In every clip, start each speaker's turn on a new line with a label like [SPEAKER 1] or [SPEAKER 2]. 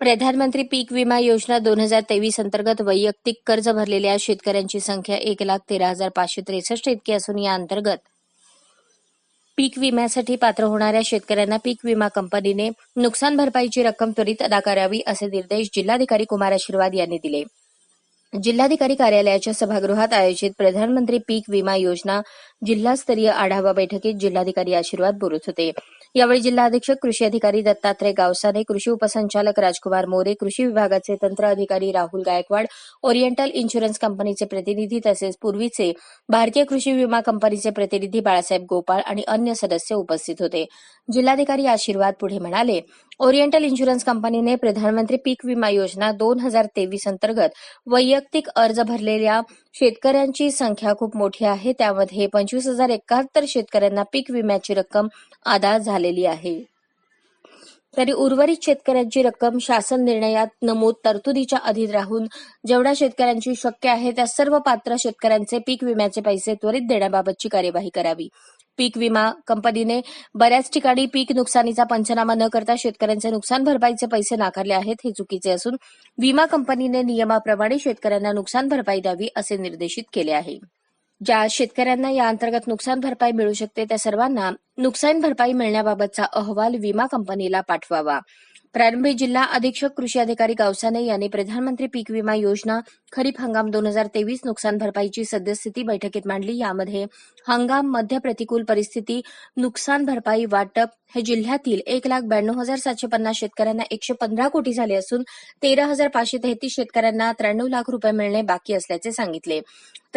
[SPEAKER 1] प्रधानमंत्री पीक विमा योजना दोन हजार तेवीस अंतर्गत वैयक्तिक कर्ज भरलेल्या शेतकऱ्यांची संख्या एक लाख तेरा हजार पाचशे त्रेसष्ट इतकी असून या अंतर्गत पीक विम्यासाठी पात्र होणाऱ्या शेतकऱ्यांना पीक विमा कंपनीने नुकसान भरपाईची रक्कम त्वरित अदा करावी असे निर्देश जिल्हाधिकारी कुमार आशीर्वाद यांनी दिले. जिल्हाधिकारी कार्यालयाच्या सभागृहात आयोजित प्रधानमंत्री पीक विमा योजना जिल्हास्तरीय आढावा बैठकीत जिल्हाधिकारी आशीर्वाद बोलत होते. यावेळी जिल्हा अधीक्षक कृषी अधिकारी दत्तात्रय गावसाने कृषी उपसंचालक राजकुमार मोरे कृषी विभागाचे तंत्र अधिकारी राहुल गायकवाड ओरिएंटल इन्शुरन्स कंपनीचे प्रतिनिधी तसेच पूर्वीचे भारतीय कृषी विमा कंपनीचे प्रतिनिधी बाळासाहेब गोपाळ आणि अन्य सदस्य उपस्थित होते. जिल्हाधिकारी आशीर्वाद पुढे म्हणाले ओरिएंटल इन्शुरन्स कंपनीने प्रधानमंत्री पीक विमा योजना दोन हजार तेवीस अंतर्गत वैयक्तिक अर्ज भरलेल्या शेतकऱ्यांची संख्या खूप मोठी आहे. त्यामध्ये पंचवीस हजार एकाहत्तर शेतकऱ्यांना पीक विम्याची रक्कम अदा झालेली आहे. तरी उर्वरित शेतकऱ्यांची रक्कम शासन निर्णयात नमूद तरतुदीच्या अधीन राहून जेवढ्या शेतकऱ्यांची शक्य आहे त्या सर्व पात्र शेतकऱ्यांचे पीक विम्याचे पैसे त्वरित देण्याबाबतची कार्यवाही करावी. पीक विमा कंपनीने बऱ्याच ठिकाणी पीक नुकसानीचा पंचनामा न करता शेतकऱ्यांचे नुकसान भरपाईचे पैसे नाकारले आहेत हे चुकीचे असून विमा कंपनीने नियमाप्रमाणे शेतकऱ्यांना नुकसान भरपाई द्यावी असे निर्देशित केले आहे. ज्या शेतकऱ्यांना या अंतर्गत नुकसान भरपाई मिळू शकते त्या सर्वांना नुकसान भरपाई मिळण्याबाबतचा अहवाल विमा कंपनीला पाठवावा. प्रारंभी जिल्हा अधीक्षक कृषी अधिकारी गावसाने यांनी प्रधानमंत्री पीक विमा योजना खरीप हंगाम दोन हजार तेवीस नुकसान भरपाईची सद्यस्थिती बैठकीत मांडली. यामध्ये हंगाम मध्य प्रतिकूल परिस्थिती नुकसान भरपाई वाटप हे जिल्ह्यातील एक लाख ब्याण्णव हजार सातशे पन्नास शेतकऱ्यांना एकशे पंधरा कोटी झाले असून तेरा हजार पाचशे तेहतीस शेतकऱ्यांना त्र्याण्णव लाख रुपये मिळणे बाकी असल्याचे सांगितले.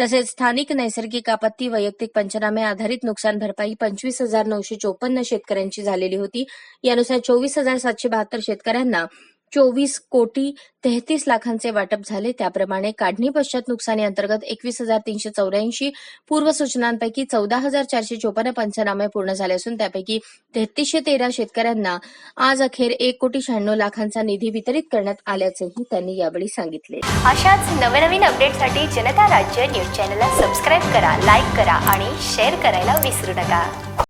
[SPEAKER 1] तसेच स्थानिक नैसर्गिक आपत्ती वैयक्तिक पंचनामे आधारित नुकसान भरपाई पंचवीस हजार नऊशे चोपन्न शेतकऱ्यांची झालेली होती. यानुसार चोवीस हजार सातशे बहात्तर शेतकऱ्यांना चोवीस कोटी तेहतीस लाखांचे वाटप झाले. त्याप्रमाणे काढणी पश्चात नुकसानी अंतर्गत एकवीस हजार तीनशे चौऱ्याऐंशी पूर्वसूचनांपैकी चौदा हजार चारशे चोपन्न पंचनामे पूर्ण झाले असून त्यापैकी तेहतीसशे तेरा शेतकऱ्यांना आज अखेर एक कोटी शहाण्णव लाखांचा निधी वितरित करण्यात आल्याचेही त्यांनी यावेळी सांगितले.
[SPEAKER 2] अशाच नवनवीन अपडेटसाठी जनता राज्य न्यूज चॅनलला सबस्क्राईब करा लाईक करा आणि शेअर करायला विसरू नका.